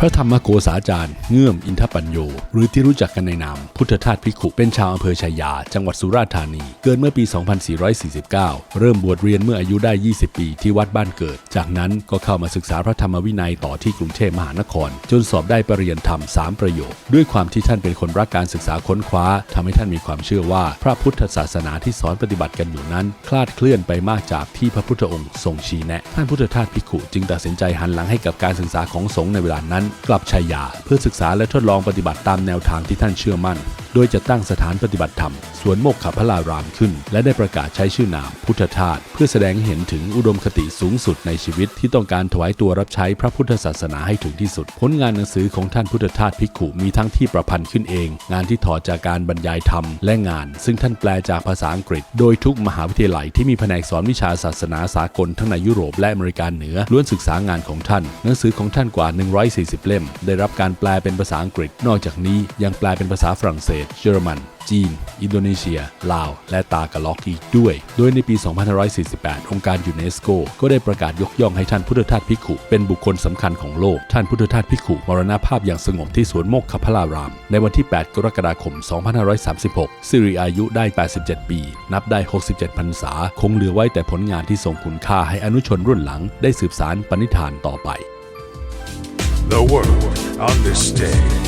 พระธรรมโกษาจารย์เงื่อมอินทปัญโยหรือที่รู้จักกันในนามพุทธทาสภิกขุเป็นชาวอำเภอชายา จังหวัดสุราษฎร์ธานี เกิดเมื่อปี 2449 เริ่มบวชเรียนเมื่ออายุได้ 20 ปีที่วัดบ้านเกิด จากนั้นก็เข้ามาศึกษาพระธรรมวินัยต่อที่กรุงเทพมหานคร จนสอบได้ปรริญญาธรรม 3 ประโยค ด้วยความที่ท่านเป็นคนรักการศึกษาค้นคว้าทำให้ท่านมีความเชื่อว่า พระพุทธศาสนาที่สอนปฏิบัติกันอยู่นั้น คลาดเคลื่อนไปมากจากที่พระพุทธองค์ทรงชี้แนะ ท่านพุทธทาสภิกขุจึงตัดสินใจหันหลังให้กับการศึกษาของสงฆ์ในเวลานั้นกลับชัยยา เพื่อศึกษาและทดลองปฏิบัติตามแนวทางที่ท่านเชื่อมั่นโดยจะตั้งสถานปฏิบัติธรรม สวนโมกขพลารามขึ้น และได้ประกาศใช้ชื่อนาม พุทธทาสเพื่อแสดงให้เห็นถึงอุดมคติสูงสุดในชีวิตที่ต้องการถวายตัวรับใช้พระพุทธศาสนาให้ถึงที่สุด ผลงานหนังสือของท่านพุทธทาสภิกขุมีทั้งที่ประพันธ์ขึ้นเอง งานที่ถอดจากการบรรยายธรรมและงาน ซึ่งท่านแปลจากภาษาอังกฤษ โดยทุกมหาวิทยาลัยที่มีแผนกสอนวิชาศาสนาสากลทั้งในยุโรปและอเมริกาเหนือล้วนศึกษางานของท่าน หนังสือของท่านกว่า 140 เล่ม ได้รับการแปลเป็นภาษาอังกฤษ นอกจากนี้ยังแปลเป็นภาษาฝรั่งเศสเยอรมัน จีน อินโดนีเซีย ลาว และตากะล็อกอีกด้วย โดยในปี 2548 องค์การยูเนสโก ก็ได้ประกาศยกย่องให้ท่านพุทธทาสภิขุเป็นบุคคลสำคัญของโลก ท่านพุทธทาสภิขุมรณภาพอย่างสงบที่สวนโมกขพลาราม ในวันที่ 8 กรกฎาคม 2536 สิริอายุได้ 87 ปี นับได้ 67พรรษา คงเหลือไว้แต่ผลงานที่ทรงคุณค่าให้อนุชนรุ่นหลัง ได้สืบสารปณิธานต่อไป The world on this day.